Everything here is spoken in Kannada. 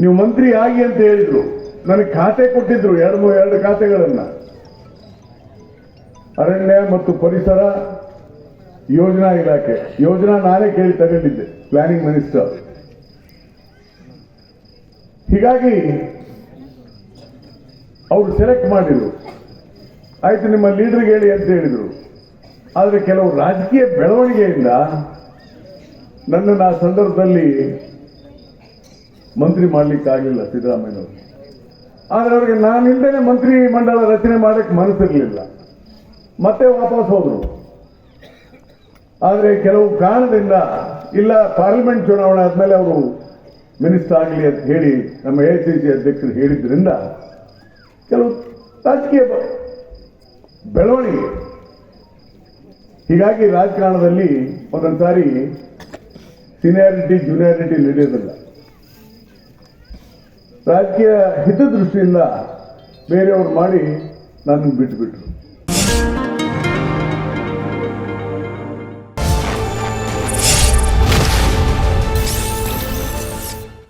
ನೀವು ಮಂತ್ರಿ ಆಗಿ ಅಂತ ಹೇಳಿದ್ರು. ನನಗೆ ಖಾತೆ ಕೊಟ್ಟಿದ್ರು, ಎರಡು ಮೂರು ಎರಡು ಖಾತೆಗಳನ್ನ. ಅರಣ್ಯ ಮತ್ತು ಪರಿಸರ ಯೋಜನಾ ಇಲಾಖೆ. ಯೋಜನಾ ನಾನೇ ಕೇಳಿ ತಗೊಂಡಿದ್ದೆ ಪ್ಲಾನಿಂಗ್ ಮಿನಿಸ್ಟರ್ ಹೀಗಾಗಿ, ಅವರು ಸೆಲೆಕ್ಟ್ ಮಾಡಿದ್ರು. ಆಯ್ತು, ನಿಮ್ಮ ಲೀಡರ್ಗೆ ಹೇಳಿ ಅಂತ ಹೇಳಿದ್ರು. ಆದರೆ ಕೆಲವು ರಾಜಕೀಯ ಬೆಳವಣಿಗೆಯಿಂದ ನನ್ನನ್ನು ಆ ಸಂದರ್ಭದಲ್ಲಿ ಮಂತ್ರಿ ಮಾಡ್ಲಿಕ್ಕಾಗಲಿಲ್ಲ ಸಿದ್ದರಾಮಯ್ಯನವರು. ಆದರೆ ಅವರಿಗೆ ನಾನಿಂದನೇ ಮಂತ್ರಿ ಮಂಡಲ ರಚನೆ ಮಾಡಕ್ಕೆ ಮನಸ್ಸಿರಲಿಲ್ಲ. ಮತ್ತೆ ವಾಪಸ್ ಹೋದ್ರು. ಆದರೆ ಕೆಲವು ಕಾರಣದಿಂದ ಇಲ್ಲ, ಪಾರ್ಲಿಮೆಂಟ್ ಚುನಾವಣೆ ಆದ್ಮೇಲೆ ಅವರು ಮಿನಿಸ್ಟರ್ ಆಗಲಿ ಅಂತ ಹೇಳಿ ನಮ್ಮ ಎ ಸಿ ಸಿ ಅಧ್ಯಕ್ಷರು ಹೇಳಿದ್ರಿಂದ ಕೆಲವು ರಾಜಕೀಯ ಬೆಳವಣಿಗೆ. ಹೀಗಾಗಿ ರಾಜಕಾರಣದಲ್ಲಿ ಒಂದೊಂದು ಸಾರಿ ಸೀನಿಯಾರಿಟಿ ಜೂನಿಯಾರಿಟಿ ನಡೆಯೋದಿಲ್ಲ. ರಾಜಕೀಯ ಹಿತದೃಷ್ಟಿಯಿಂದ ಬೇರೆಯವ್ರು ಮಾಡಿ ನನ್ನ ಬಿಟ್ಟುಬಿಟ್ರು.